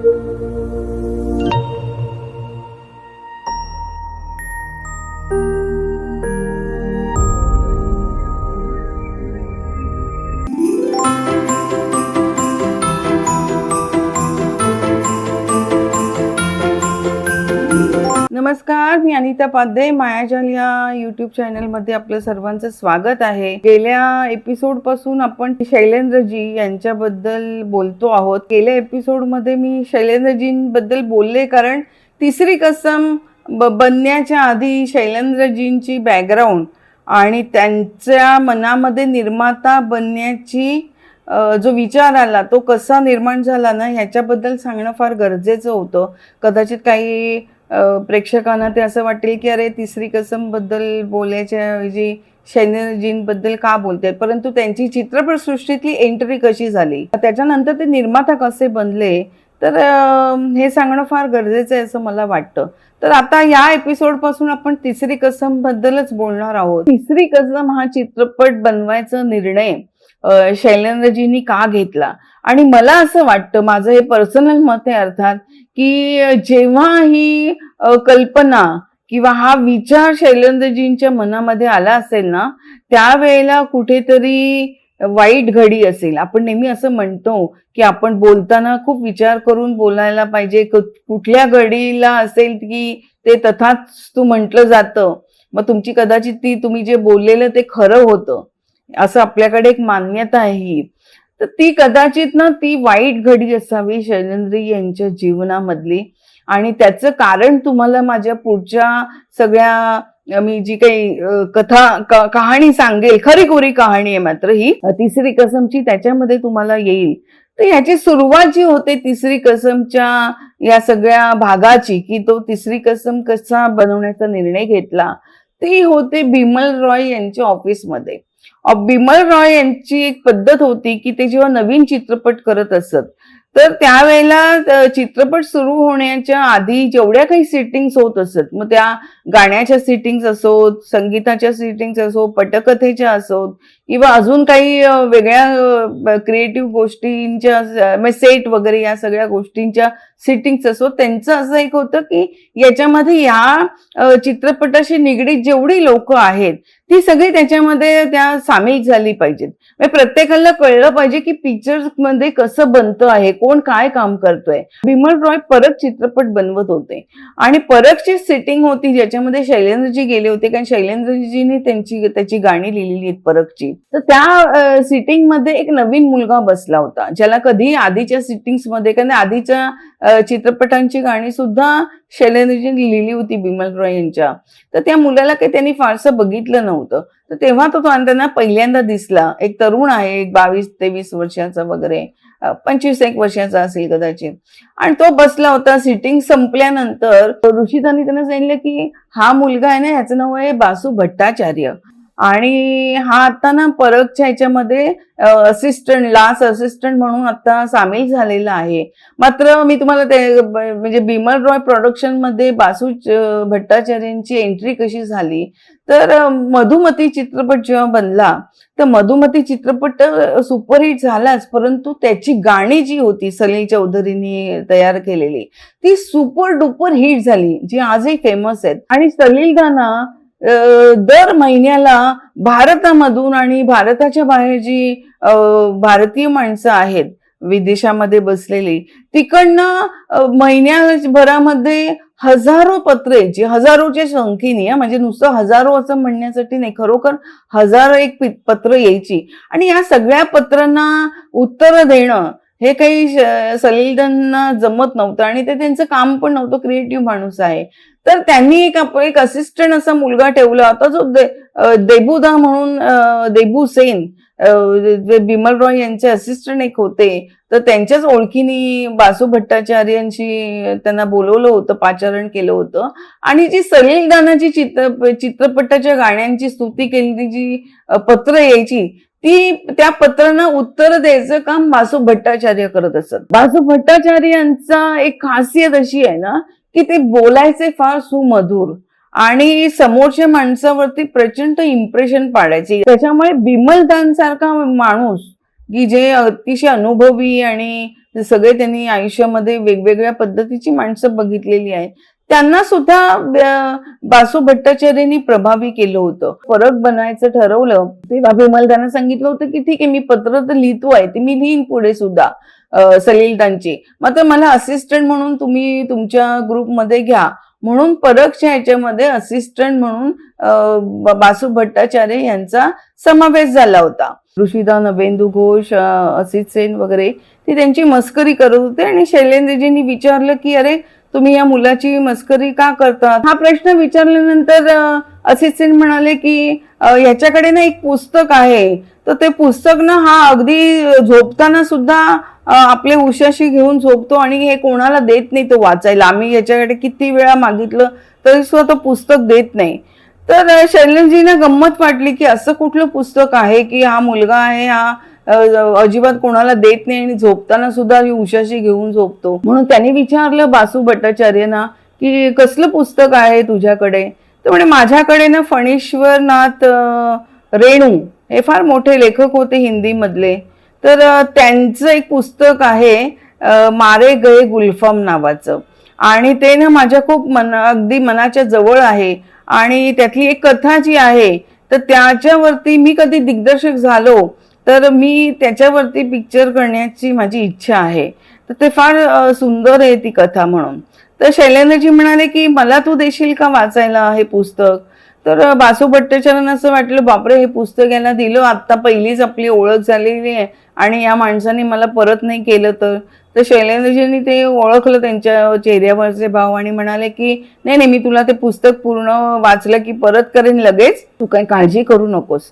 thank you मी अनिता पाध्ये मायाजाल या YouTube चॅनलमध्ये आपलं सर्वांचं स्वागत आहे. गेल्या एपिसोडपासून आपण शैलेंद्रजी यांच्याबद्दल बोलतो आहोत. गेल्या एपिसोडमध्ये मी शैलेंद्रजींबद्दल बोलले कारण तिसरी कसम ब बनण्याच्या आधी शैलेंद्रजींची बॅकग्राऊंड आणि त्यांच्या मनामध्ये निर्माता बनण्याची जो विचार आला तो कसा निर्माण झाला ना ह्याच्याबद्दल सांगणं फार गरजेचं होतं. कदाचित काही प्रेक्षकांना ते असं वाटेल की अरे तिसरी कसमबद्दल बोलायच्या ऐवजी शैनजींबद्दल का बोलते परंतु त्यांची चित्रपटसृष्टीतली एंट्री कशी झाली? त्याच्यानंतर ते निर्माता कसे बनले? तर हे सांगणं फार गरजेचं आहे असं मला वाटतं. तर आता या एपिसोडपासून आपण तिसरी कसम बद्दलच बोलणार आहोत. तिसरी कसम हा चित्रपट बनवायचा निर्णय शैलेंद्रजींनी का घेतला? आणि मला असं वाटतं माझं हे पर्सनल मत आहे अर्थात की जेव्हा ही कल्पना किंवा हा विचार शैलेंद्रजींच्या मनामध्ये आला असेल ना त्यावेळेला कुठेतरी वाईट घडी असेल. आपण नेहमी असं म्हणतो की आपण बोलताना खूप विचार करून बोलायला पाहिजे. कुठल्या घडीला असेल की ते तथाच तू म्हटलं जातं. मग तुमची कदाचित ती तुम्ही जे बोललेलं ते खरं होतं. असं आपल्याकडे एक मान्यता आहे. ही तर ती कदाचित ना ती वाईट घडी असावी शैलेंद्री यांच्या जीवनामधली. आणि त्याचं कारण तुम्हाला माझ्या पुढच्या सगळ्या मी जी काही कथा कहाणी सांगेल खरी खुरी कहाणी आहे मात्र ही तिसरी कसमची त्याच्यामध्ये तुम्हाला येईल. तर ह्याची सुरुवात जी होते तिसरी कसमच्या या सगळ्या भागाची की तो तिसरी कसम कसा बनवण्याचा निर्णय घेतला ती होते बिमल रॉय यांच्या ऑफिसमध्ये. बिमल रॉय यांची एक पद्धत होती की ते जेव्हा नवीन चित्रपट करत असत तर त्यावेळेला चित्रपट सुरू होण्याच्या आधी जेवढ्या काही सिटिंग्स होत असत मग त्या गाण्याच्या सिटिंग्स असोत संगीताच्या सिटिंग्स असो पटकथेच्या असोत किंवा अजून काही वेगळ्या क्रिएटिव्ह गोष्टींच्या सेट म्हणजे वगैरे या सगळ्या गोष्टींच्या सिटिंग्स असो त्यांचं असं एक होतं की याच्यामध्ये या चित्रपटाशी निगडीत जेवढी लोक आहेत ती सगळी त्याच्यामध्ये त्या सामील झाली पाहिजेत. म्हणजे प्रत्येकाला कळलं पाहिजे की पिक्चरमध्ये कसं बनतं आहे कोण काय काम करतोय. विमल रॉय परत चित्रपट बनवत होते. आणि परतची सिटिंग होती ज्याच्यामध्ये शैलेंद्रजी गेले होते कारण शैलेंद्रजीने त्यांची त्याची गाणी लिहिलेली आहेत परकची तर त्या सिटिंगमध्ये एक नवीन मुलगा बसला होता ज्याला कधी आधीच्या सिटिंग्समध्ये कारण आधीच्या चित्रपटांची गाणी सुद्धा शैलेंद्रजींनी लिहिली होती बिमल रॉय यांच्या. तर त्या मुलाला काही त्यांनी फारसं बघितलं नव्हतं. तर तेव्हा तो त्यांना पहिल्यांदा दिसला. एक तरुण आहे एक बावीस तेवीस वर्षाचा वगैरे पंचवीस एक वर्षाचा असेल कदाचित. आणि तो बसला होता. सिटिंग संपल्यानंतर ऋषितांनी त्यांना सांगितलं की हा मुलगा आहे ना ह्याचं नाव आहे बासू भट्टाचार्य. आणि हा आता ना परतच्या ह्याच्यामध्ये असिस्टंट लास्ट असिस्टंट म्हणून आता सामील झालेला आहे. मात्र मी तुम्हाला ते म्हणजे बिमल रॉय प्रोडक्शनमध्ये बासू भट्टाचार्यांची एंट्री कशी झाली? तर मधुमती चित्रपट जेव्हा बनला तर मधुमती चित्रपट सुपरहिट झालाच परंतु त्याची गाणी जी होती सलील चौधरीनी तयार केलेली ती सुपर डुपर हिट झाली जी आजही फेमस आहेत. आणि सलील दाना दर महिन्याला भारतामधून आणि भारताच्या बाहेर जी भारतीय माणसं आहेत विदेशामध्ये बसलेली तिकडनं महिन्याभरामध्ये हजारो पत्रे जी हजारोच्या संख्येने म्हणजे नुसतं हजारो असं म्हणण्यासाठी नाही खरोखर हजारो एक पत्र यायची. आणि या सगळ्या पत्रांना उत्तर देणं हे काही श- सलीलदांना जमत नव्हतं आणि ते त्यांचं काम पण नव्हतं क्रिएटिव्ह माणूस आहे. तर त्यांनी एक एक असिस्टंट असा मुलगा ठेवला होता जो दे- देबुदा म्हणून देबू सेन जे बिमल रॉय यांचे असिस्टंट एक होते. तर त्यांच्याच ओळखीने बासू भट्टाचार्यांशी त्यांना बोलवलं होतं पाचारण केलं होतं. आणि जी सलील दानाची चित्र चित्रपटाच्या गाण्यांची स्तुती केलेली जी पत्र यायची ती त्या पत्रांना उत्तर द्यायचं काम बासू भट्टाचार्य करत असत. बासू भट्टाचार्य यांचा एक खासियत अशी आहे ना की ते बोलायचे फार सुमधुर. आणि समोरच्या माणसावरती प्रचंड इम्प्रेशन पाडायचे. त्याच्यामुळे बिमल सारखा माणूस की जे अतिशय अनुभवी आणि सगळे त्यांनी आयुष्यामध्ये वेगवेगळ्या पद्धतीची माणसं बघितलेली आहे त्यांना सुद्धा बासू भट्टाचार्यांनी प्रभावी केलं होतं. फरक बनायचं ठरवलं. तेव्हा बिमल त्यांना सांगितलं होतं की ठीक आहे मी पत्र तर लिहितो आहे ते मी लिहीन पुढे सुद्धा. सलीलतांची. मात्र मला असिस्टंट म्हणून तुम्ही तुमच्या ग्रुपमध्ये घ्या. म्हणून परकच्या ह्याच्यामध्ये असिस्टंट म्हणून बासू भट्टाचार्य यांचा समावेश झाला होता. ऋषिदा नवेंदू घोष असित सेन वगैरे ते त्यांची मस्करी करत होते आणि शैलेंद्रजींनी विचारलं की अरे तुम्ही या मुलाची मस्करी का करतात? हा प्रश्न विचारल्यानंतर असित सेन म्हणाले की याच्याकडे ना एक पुस्तक आहे. तर ते पुस्तक ना हा अगदी झोपताना सुद्धा आपले उशाशी घेऊन झोपतो आणि हे कोणाला देत नाही तो वाचायला. आम्ही याच्याकडे किती वेळा मागितलं तरी सुद्धा तो पुस्तक देत नाही. तर अं, गंमत वाटली की असं कुठलं पुस्तक आहे की हा मुलगा आहे हा अजिबात कोणाला देत नाही आणि झोपताना सुद्धा ही उशाशी घेऊन झोपतो. म्हणून त्यांनी विचारलं बासू भट्टाचार्यना की कसलं पुस्तक आहे तुझ्याकडे? तर म्हणे माझ्याकडे ना फणीश्वरनाथ रेणू हे फार मोठे लेखक होते हिंदीमधले. तर त्यांचं एक पुस्तक आहे मारे गए गुलफाम नावाचं. आणि ते ना माझ्या खूप मन अगदी मनाच्या जवळ आहे. आणि त्यातली एक कथा जी आहे तर त्याच्यावरती मी कधी दिग्दर्शक झालो तर मी त्याच्यावरती पिक्चर करण्याची माझी इच्छा आहे. तर ते फार सुंदर आहे ती कथा म्हणून. तर शैलेंद्रजी म्हणाले की मला तू देशील का वाचायला हे पुस्तक? तर बासू भट्टाचार्यांना असं वाटलं बापरे हे पुस्तक याला दिलं. आत्ता पहिलीच आपली ओळख झालेली आहे आणि या माणसाने मला परत नाही केलं तर. तर शैलेंद्रजींनी ते ओळखलं त्यांच्या चेहऱ्यावरचे भाव आणि म्हणाले की नाही नाही मी तुला ते पुस्तक पूर्ण वाचलं की परत करेन लगेच. तू काही काळजी करू नकोस.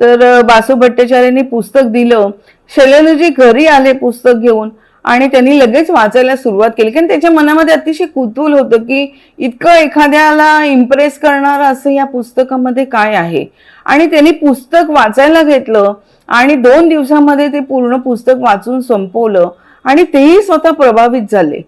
तर बासू भट्टाचार्यांनी पुस्तक दिलं. शैलेंद्रजी घरी आले पुस्तक घेऊन. आणि त्यांनी लगेच वाचायला सुरुवात केली. कारण त्याच्या मनामध्ये अतिशय कुतूल होतं की इतकं एखाद्याला इम्प्रेस करणारं असं या पुस्तकामध्ये काय आहे? आणि त्यांनी पुस्तक वाचायला घेतलं आणि दोन दिवसामध्ये ते पूर्ण पुस्तक वाचून संपवलं आणि तेही स्वतः प्रभावित झाले.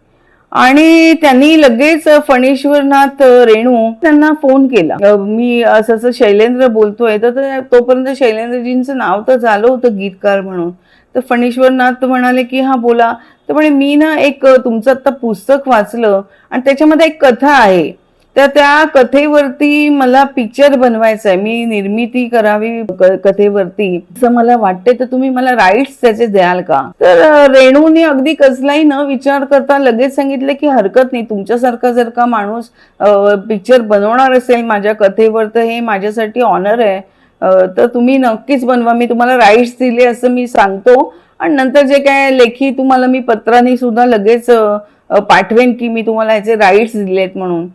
आणि त्यांनी लगेच फणेश्वरनाथ रेणू त्यांना फोन केला. मी असं असं शैलेंद्र बोलतोय. तर तोपर्यंत शैलेंद्रजींचं नाव तर झालं होतं गीतकार म्हणून. तर फणीश्वरनाथ म्हणाले की हा बोला. तर म्हणे मी ना एक तुमचं आता पुस्तक वाचलं आणि त्याच्यामध्ये एक कथा आहे. तर त्या कथेवरती मला पिक्चर बनवायचं आहे मी निर्मिती करावी कथेवरती. असं मला वाटते तर तुम्ही मला राईट्स त्याचे द्याल का? तर रेणूने अगदी कसलाही न विचार करता लगेच सांगितलं की हरकत नाही. तुमच्यासारखा जर का माणूस पिक्चर बनवणार असेल माझ्या कथेवर तर हे माझ्यासाठी ऑनर आहे. तर तुम्ही नक्कीच बनवा. मी तुम्हाला राईट्स दिले असं मी सांगतो. आणि नंतर जे काय लेखी तुम्हाला मी पत्राने सुद्धा लगेच पाठवेन की मी तुम्हाला ह्याचे राईट्स दिलेत म्हणून.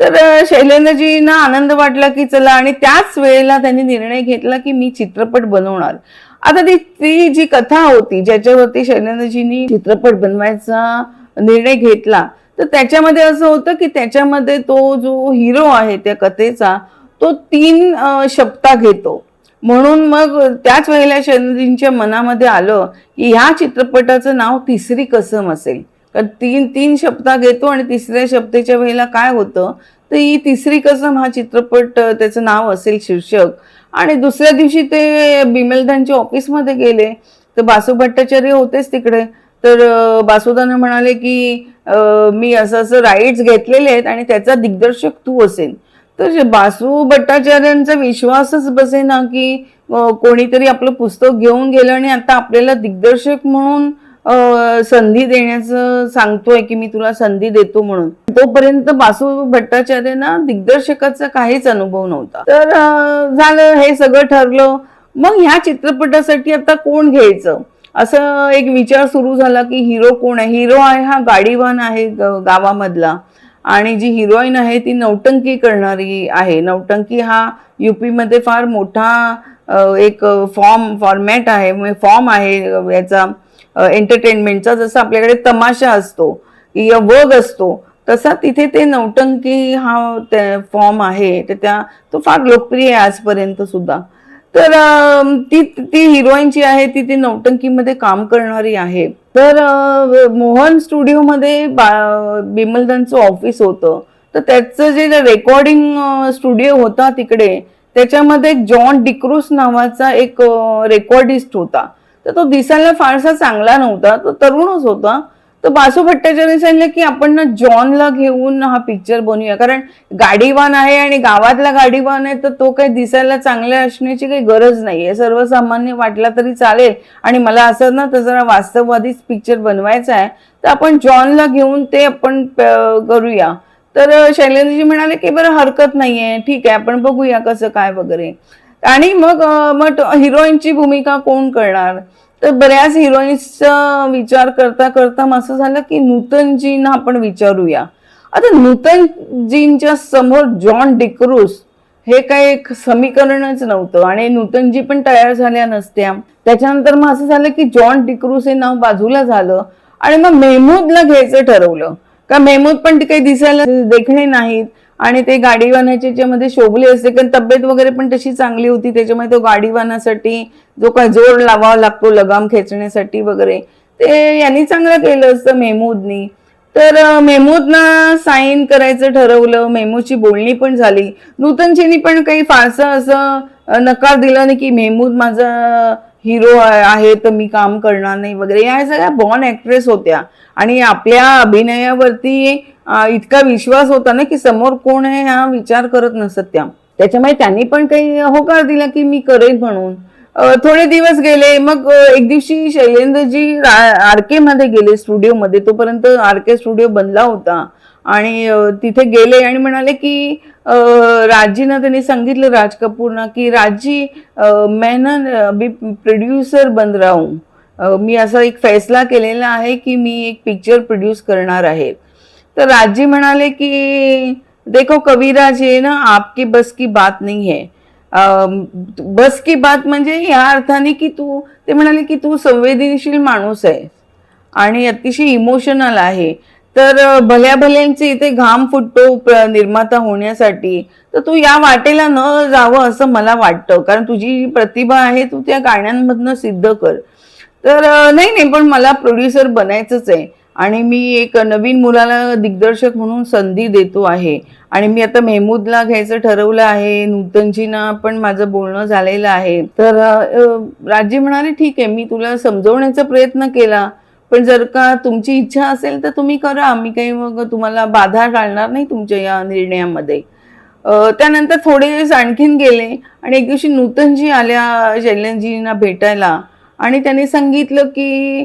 तर शैलेंद्रजींना आनंद वाटला की चला आणि त्याच वेळेला त्यांनी निर्णय घेतला की मी चित्रपट बनवणार. आता ती ती जी कथा होती ज्याच्यावरती शैलेंद्रजींनी चित्रपट बनवायचा निर्णय घेतला तर त्याच्यामध्ये असं होतं की त्याच्यामध्ये तो जो हिरो आहे त्या कथेचा तो तीन शब्दा घेतो. म्हणून मग त्याच वेळेला शैलेंद्रजींच्या मनामध्ये आलं की ह्या चित्रपटाचं नाव तिसरी कसम असेल. कारण तीन तीन शब्दा घेतो आणि तिसऱ्या शब्दाच्या वेळेला काय होतं? तर ही तिसरी कसम हा चित्रपट त्याचं नाव असेल शीर्षक. आणि दुसऱ्या दिवशी ते बिमलदांच्या ऑफिसमध्ये गेले. तर बासू भट्टाचार्य होतेच तिकडे. तर बासुदानं म्हणाले की मी असं असं राईट्स घेतलेले आहेत आणि त्याचा दिग्दर्शक तू असेल. तर बासू भट्टाचार्यांचा विश्वासच बसेना की कोणीतरी आपलं पुस्तक घेऊन गेलं आणि आता आपल्याला दिग्दर्शक म्हणून संधी देण्याचं सांगतोय की मी तुला संधी देतो म्हणून. तोपर्यंत बासू भट्टाचार्यांना दिग्दर्शकाचा काहीच अनुभव नव्हता. तर झालं हे सगळं ठरलं. मग ह्या चित्रपटासाठी आता कोण घ्यायचं? असं एक विचार सुरू झाला की हिरो कोण आहे? हिरो आहे हा गाडीवान आहे गावामधला. आणि जी हिरोईन आहे ती नौटंकी करणारी आहे. नौटंकी हा यूपीमध्ये फार मोठा एक फॉर्म फॉर्मॅट आहे. म्हणजे फॉर्म आहे याचा एंटरटेनमेंटचा जसं आपल्याकडे तमाशा असतो या वग असतो तसा तिथे ते नौटंकी हा फॉर्म आहे. तर त्या तो फार लोकप्रिय आहे आजपर्यंत सुद्धा. तर ती ती हिरोईन जी आहे ती ती नौटंकीमध्ये काम करणारी आहे. तर मोहन स्टुडिओमध्ये बिमलदांचं ऑफिस होतं. तर त्याचं जे रेकॉर्डिंग स्टुडिओ होता तिकडे त्याच्यामध्ये जॉन डिक्रूस नावाचा एक रेकॉर्डिस्ट होता. तर तो दिसायला फारसा चांगला नव्हता तो तरुणच होता. तर बासू भट्टाचार्य सांगितलं की आपण ना जॉनला घेऊन हा पिक्चर बनवूया. कारण गाडीवान आहे आणि गावातला गाडीवान आहे तर तो काही दिसायला चांगला असण्याची काही गरज नाहीये सर्वसामान्य वाटला तरी चालेल. आणि मला असं ना तर जरा वास्तववादीच पिक्चर बनवायचा आहे. तर आपण जॉनला घेऊन ते आपण करूया. तर शैलेंद्रजी म्हणाले की बरं हरकत नाहीये. ठीक आहे आपण बघूया कसं काय वगैरे. आणि मग मग हिरोईनची भूमिका कोण करणार? तर बऱ्याच हिरोईन्सचा विचार करता करता असं झालं की नूतनजींना आपण विचारूया. आता नूतनजींच्या समोर जॉन डिक्रूस हे काही एक समीकरणच नव्हतं आणि नूतनजी पण तयार झाल्या नसत्या. त्याच्यानंतर मग असं झालं की जॉन डिक्रूस हे नाव बाजूला झालं आणि मग मेहमूदला घ्यायचं ठरवलं. का मेहमूद पण ते काही दिसायला देखणे नाहीत. आणि ते गाडीवानाच्या याच्यामध्ये शोभले असते कारण तब्येत वगैरे पण तशी चांगली होती त्याच्यामुळे तो गाडीवानासाठी जो काय जोर लावावा लागतो लगाम खेचण्यासाठी वगैरे ते यांनी चांगलं केलं असतं मेहमूदनी. तर मेहमूदना साईन करायचं ठरवलं मेहमूदची बोलणी पण झाली. नूतनजीनी पण काही फारसं असं नकार दिला नाही की मेहमूद माझा हिरो आहे तर मी काम करणार नाही वगैरे. या सगळ्या बॉर्न ऍक्ट्रेस होत्या. आणि आपल्या अभिनयावरती इतका विश्वास होता ना की समोर कोण आहे हा विचार करत नसत त्या. त्याच्यामुळे त्यांनी पण काही होकार दिला की मी करेन म्हणून. थोडे दिवस गेले. मग एक दिवशी शैलेंद्रजी आरके मध्ये गेले स्टुडिओमध्ये तोपर्यंत आर के स्टुडिओ बनला होता. आणि तिथे गेले आणि म्हणाले की राजीना त्यांनी सांगितलं राज कपूरना की राजी अं, मैं ना प्रोड्युसर बन रहा हूं. मी असा एक फैसला केलेला आहे की मी एक पिक्चर प्रोड्यूस करणार आहे. तर राजी म्हणाले की देखो कविराज हे ना आपकी बस की बात नाही है. बस की बात म्हणजे या अर्थाने की तू ते म्हणाले की तू संवेदनशील माणूस आहे आणि अतिशय इमोशनल आहे. तर भल्या भल्यांचे इथे घाम फुटतो निर्माता होण्यासाठी. तर तू या वाटेला न जावं असं मला वाटतं. कारण तुझी जी प्रतिभा आहे तू त्या गाण्यांमधनं सिद्ध कर. तर नाही नाही पण मला प्रोड्युसर बनायचंच आहे. आणि मी एक नवीन मुलाला दिग्दर्शक म्हणून संधी देतो आहे. आणि मी आता मेहमूदला घ्यायचं ठरवलं आहे नूतनजीना पण माझं बोलणं झालेलं आहे. तर राजी म्हणाले ठीक आहे मी तुला समजवण्याचा प्रयत्न केला. पण जर का तुमची इच्छा असेल तर तुम्ही करा. मी काही मग तुम्हाला बाधा टाळणार नाही तुमच्या या निर्णयामध्ये. त्यानंतर थोडे दिवस आणखीन गेले आणि एक दिवशी नूतनजी आल्या शैलनजींना भेटायला. आणि त्यांनी सांगितलं की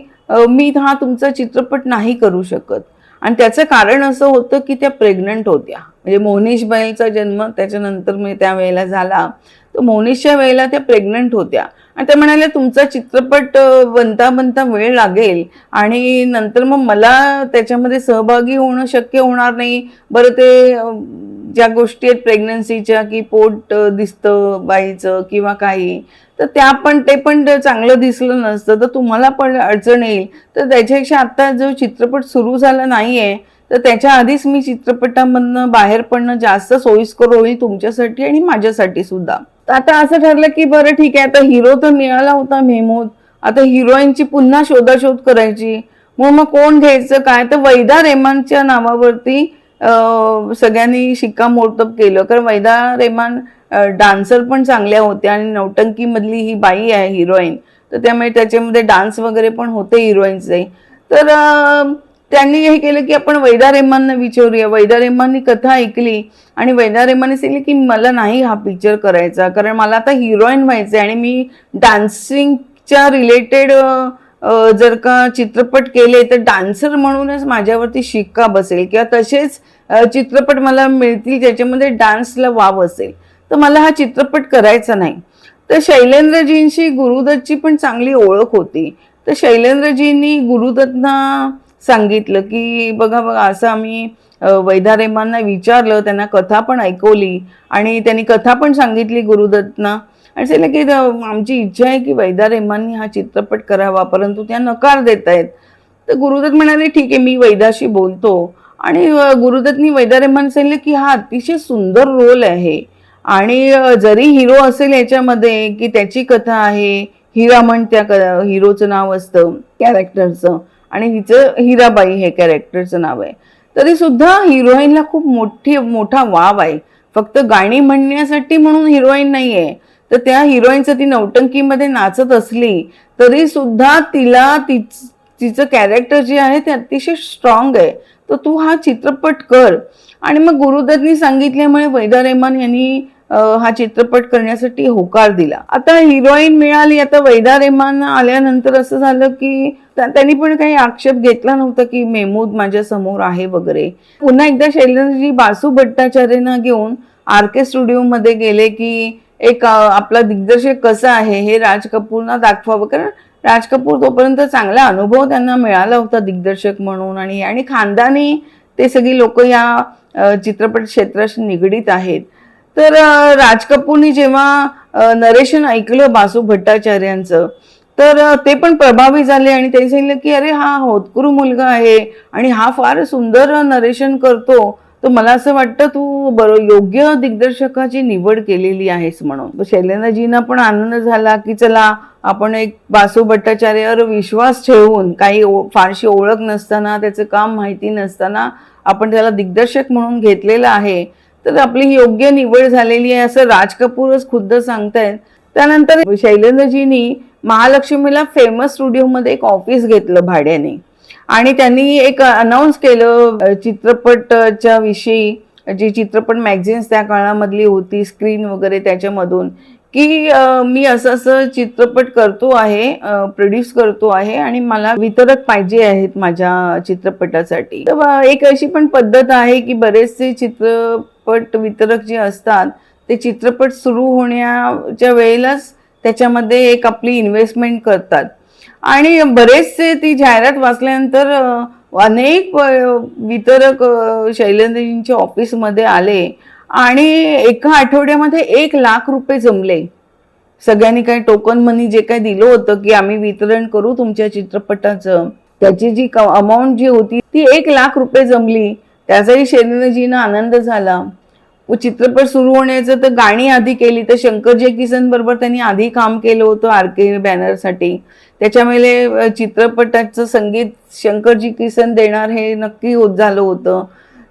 मी हा तुमचा चित्रपट नाही करू शकत. आणि त्याचं कारण असं होतं की त्या प्रेग्नंट होत्या. म्हणजे मोहनीश बैलचा जन्म त्याच्यानंतर मी त्या वेळेला झाला. तर मोहनीशच्या वेळेला त्या प्रेग्नंट होत्या. आणि ते म्हणाले तुमचा चित्रपट बनता बनता वेळ लागेल आणि नंतर मग मला त्याच्यामध्ये सहभागी होणं शक्य होणार नाही. बरं ते ज्या गोष्टी आहेत प्रेग्नन्सीच्या की पोट दिसतं बाईचं किंवा काही तर त्या पण ते पण चांगलं दिसलं नसतं. तर तुम्हाला पण अडचण येईल. तर त्याच्यापेक्षा आता जो चित्रपट सुरू झाला नाहीये तर त्याच्या आधीच मी चित्रपटामधनं बाहेर पडणं जास्त सोयीस्कर होईल तुमच्यासाठी आणि माझ्यासाठी सुद्धा. तर आता असं ठरलं की बरं ठीक आहे आता हिरो तर मिळाला होता मेहमूद. आता हिरोईनची पुन्हा शोधाशोध करायची. मग मग कोण घ्यायचं काय? तर वैदा रेमानच्या नावावरती सगळ्यांनी शिक्कामोर्तब केलं. कारण वैदा रेमान डान्सर पण चांगल्या होत्या आणि नौटंकीमधली ही बाई आहे हिरोईन तर त्यामुळे त्याच्यामध्ये डान्स वगैरे पण होते हिरोईनचे तर त्यांनी हे केलं की आपण वैदा रेहमानना विचारूया. वैदा रेहमाननी कथा ऐकली आणि वैदा रेहमानने सांगितलं की मला नाही हा पिक्चर करायचा कारण मला आता हिरोईन व्हायचं आणि मी डान्सिंगच्या रिलेटेड जर का चित्रपट केले तर डान्सर म्हणूनच माझ्यावरती शिक्का बसेल किंवा तसेच चित्रपट मला मिळतील ज्याच्यामध्ये डान्सला वाव असेल. तर मला हा चित्रपट करायचा नाही. तर शैलेंद्रजींशी गुरुदत्तची पण चांगली ओळख होती. तर शैलेंद्रजींनी गुरुदत्तना सांगितलं की बघा बघा असं आम्ही वैधारेमांना विचारलं त्यांना कथा पण ऐकवली आणि त्यांनी कथा पण सांगितली गुरुदत्तना. आणि सांगितलं की आमची इच्छा आहे की वैधारेमांनी हा चित्रपट करावा परंतु त्या नकार देत आहेत तर गुरुदत्त म्हणाले ठीक आहे मी वैदाशी बोलतो. आणि गुरुदत्तनी वैदारेमान सांगितलं की हा अतिशय सुंदर रोल आहे आणि जरी हिरो असेल याच्यामध्ये की त्याची कथा आहे हिरामण त्या हिरोचं नाव असतं कॅरेक्टरचं आणि हिचं हिराबाई हे कॅरेक्टरचं नाव आहे. तरी सुद्धा हिरोईनला खूप मोठी मोठा वाव आहे. फक्त गाणी म्हणण्यासाठी म्हणून हिरोईन नाही आहे तर त्या हिरोईनचं ती नौटंकीमध्ये नाचत असली तरी सुद्धा तिला तिच तिचं कॅरेक्टर जे आहे ते अतिशय स्ट्रॉंग आहे. तर तू हा चित्रपट कर. आणि मग गुरुदत्तनी सांगितल्यामुळे वैदा रेहमान यांनी हा चित्रपट करण्यासाठी होकार दिला. आता हिरोईन मिळाली आता वैदा रेमान आल्यानंतर असं झालं की त्यांनी पण काही आक्षेप घेतला नव्हता की मेहमूद माझ्यासमोर आहे वगैरे. पुन्हा एकदा शैलेंद्रजी बासू भट्टाचार्यांना घेऊन आर के स्टुडिओमध्ये गेले की एक आपला दिग्दर्शक कसा आहे हे राज कपूरना दाखवावं. कारण राज कपूर तोपर्यंत चांगला अनुभव त्यांना मिळाला होता दिग्दर्शक म्हणून आणि आणि खानदानी ते सगळी लोक या चित्रपट क्षेत्राशी निगडीत आहेत. तर राज कपूरनी जेव्हा नरेशन ऐकलं बासू भट्टाचार्यांचं तर ते पण प्रभावी झाले आणि त्यांनी सांगितलं की अरे हा होतकुरू मुलगा आहे आणि हा फार सुंदर नरेशन करतो. तर मला असं वाटतं तू बरो योग्य दिग्दर्शकाची निवड केलेली आहेस म्हणून. शैलेंद्रजींना पण आनंद झाला की चला आपण एक बासू भट्टाचार्यावर विश्वास ठेवून काही फारशी ओळख नसताना त्याचं काम माहिती नसताना आपण त्याला दिग्दर्शक म्हणून घेतलेलं आहे. तर आपली योग्य निवड झालेली आहे असं राज कपूरच खुद्द सांगतायत. त्यानंतर शैलेंद्रजींनी महालक्ष्मीला फेमस स्टुडिओमध्ये एक ऑफिस घेतलं भाड्याने. आणि त्यांनी एक अनाऊन्स केलं चित्रपटच्या विषयी जी चित्रपट मॅगझिन्स त्या काळामधली होती स्क्रीन वगैरे त्याच्यामधून की मी असं असं चित्रपट करतो आहे प्रोड्यूस करतो आहे आणि मला वितरक पाहिजे आहेत माझ्या चित्रपटासाठी. तर एक अशी पण पद्धत आहे की बरेचसे चित्र चित्रपट वितरक जे असतात ते चित्रपट सुरू होण्याच्या वेळेलाच त्याच्यामध्ये एक आपली इन्व्हेस्टमेंट करतात. आणि बरेचसे ती जाहिरात वाचल्यानंतर अनेक वितरक शैलेंद्रजींच्या ऑफिसमध्ये आले आणि एका आठवड्यामध्ये एक लाख रुपये जमले. सगळ्यांनी काही टोकन मनी जे काही दिलं होतं की आम्ही वितरण करू तुमच्या चित्रपटाचं त्याची जी अमाऊंट जी होती ती एक लाख रुपये जमली. त्याचाही शैलेंद्रजींना आनंद झाला. व चित्रपट सुरू होण्याचं तर गाणी आधी केली तर शंकर जे किसन बरोबर त्यांनी आधी काम केलं होतं आर के बॅनरसाठी. त्याच्यामुळे चित्रपटाचं संगीत शंकरजी किसन देणार हे नक्की होत झालं होतं.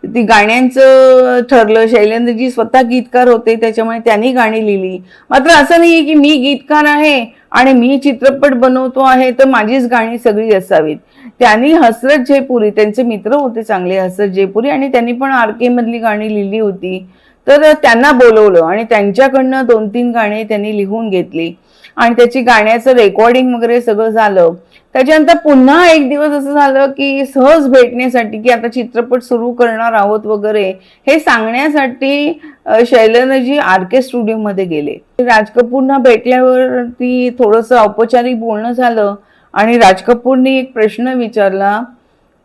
ती गाण्यांचं ठरलं. शैलेंद्रजी स्वतः गीतकार होते त्याच्यामुळे त्यांनी गाणी लिहिली. मात्र असं नाही की मी गीतकार आहे आणि मी चित्रपट बनवतो आहे तर माझीच गाणी सगळी असावीत. त्यांनी हसरत जयपुरी त्यांचे मित्र होते चांगले हसरत जयपुरी आणि त्यांनी पण आर के मधली गाणी लिहिली होती. तर त्यांना बोलवलं आणि त्यांच्याकडनं दोन तीन गाणी त्यांनी लिहून घेतली. आणि त्याची गाण्याचं रेकॉर्डिंग वगैरे सगळं झालं. त्याच्यानंतर पुन्हा एक दिवस असं झालं की सहज भेटण्यासाठी की आता चित्रपट सुरू करणार आहोत वगैरे हे सांगण्यासाठी शैलनजी आरके आर के स्टुडिओमध्ये गेले. राज कपूरना भेटल्यावरती थोडंसं औपचारिक बोलणं झालं. आणि राज कपूरनी एक प्रश्न विचारला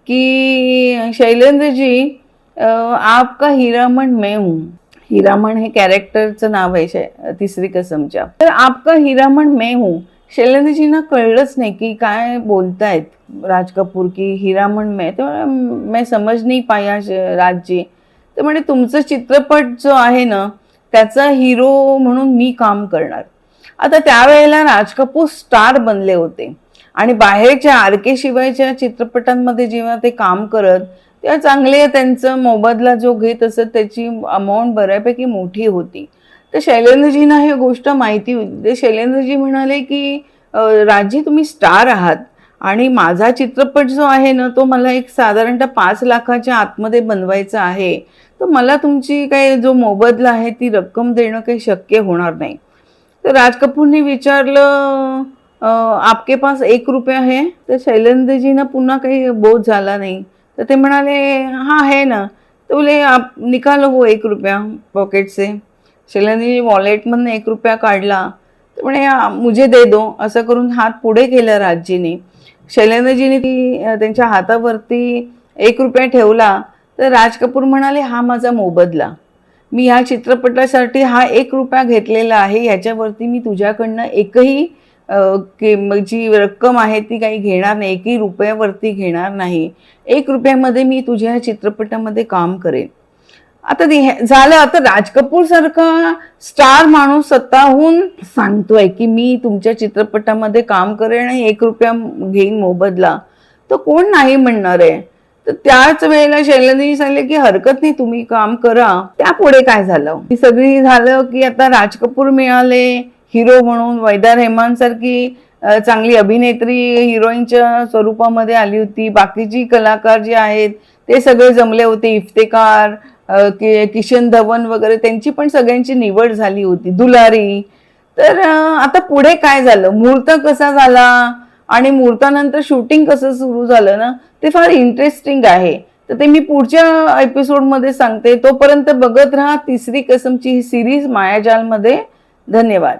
की शैलेंद्रजी आपका हिरामण मैं हूँ हिरामण हे कॅरेक्टरचं नाव आहे तिसरी कसमच्या. तर आपका हिरामण मैं हूँ शैलेंद्रजींना कळलंच नाही की काय बोलतायत राज कपूर की हिरामण मैं तर मैं समज नाही पाया राजजी. तर म्हणे तुमचं चित्रपट जो आहे ना त्याचा हिरो म्हणून मी काम करणार. आता त्यावेळेला राज कपूर स्टार बनले होते. आणि बाहेरच्या आर के शिवायच्या चित्रपटांमध्ये जेव्हा ते काम करत तेव्हा चांगले त्यांचं. मोबदला जो घेत असत त्याची अमाऊंट बऱ्यापैकी मोठी होती. तर शैलेंद्रजींना ही गोष्ट माहिती होती. ते शैलेंद्रजी म्हणाले की राजी तुम्ही स्टार आहात आणि माझा चित्रपट जो आहे ना तो मला एक साधारणतः पाच लाखाच्या आतमध्ये बनवायचा आहे. तर मला तुमची काही जो मोबदला आहे ती रक्कम देणं काही शक्य होणार नाही. तर राज कपूरने विचारलं आपके पास एक रुपया है तर शैलेंद्रजींना पुन्हा काही बोध झाला नाही. तर ते म्हणाले हा है ना. तर बोले आप निकालो वो एक रुपया पॉकेटचे शैलेंद्रजी वॉलेटमधनं एक रुपया काढला. तर म्हणे मुझे दे दो. असं करून हात पुढे केला राजजीने. शैलेंद्रजीने ती त्यांच्या हातावरती एक रुपया ठेवला. तर राज कपूर म्हणाले हा माझा मोबदला. मी ह्या चित्रपटासाठी हा एक रुपया घेतलेला आहे. याच्यावरती मी तुझ्याकडनं एकही किम- जी रक्कम आहे ती काही घेणार नाही एकही रुपयावरती घेणार नाही. एक रुपयामध्ये मी तुझ्या ह्या चित्रपटामध्ये काम करेन. आता हे- झालं आता राज कपूर सारखा स्टार माणूस स्वतःहून सांगतोय की मी तुमच्या चित्रपटामध्ये काम करेन आणि एक रुपया घेईन मोबदला. तर कोण नाही म्हणणार आहे? तर त्याच वेळेला शैलेंद्रजी सांगले की हरकत नाही तुम्ही काम करा. त्यापुढे काय झालं? ही सगळी झालं की आता राज कपूर मिळाले. हिरो म्हणून वैदा रेहमान सारखी चांगली अभिनेत्री हिरोईनच्या स्वरूपामध्ये आली होती. बाकीची कलाकार जे आहेत ते सगळे जमले होते. इफ्तेकार कि- किशन धवन वगैरे त्यांची पण सगळ्यांची निवड झाली होती. दुलारी. तर आता पुढे काय झालं? मुहूर्त कसा झाला? आणि मुहूर्तानंतर शूटिंग कसं सुरू झालं ना? ते फार इंटरेस्टिंग आहे. तर ते मी पुढच्या एपिसोडमध्ये सांगते. तोपर्यंत बघत राहा तिसरी कसमची ही सिरीज मायाजालमध्ये. धन्यवाद.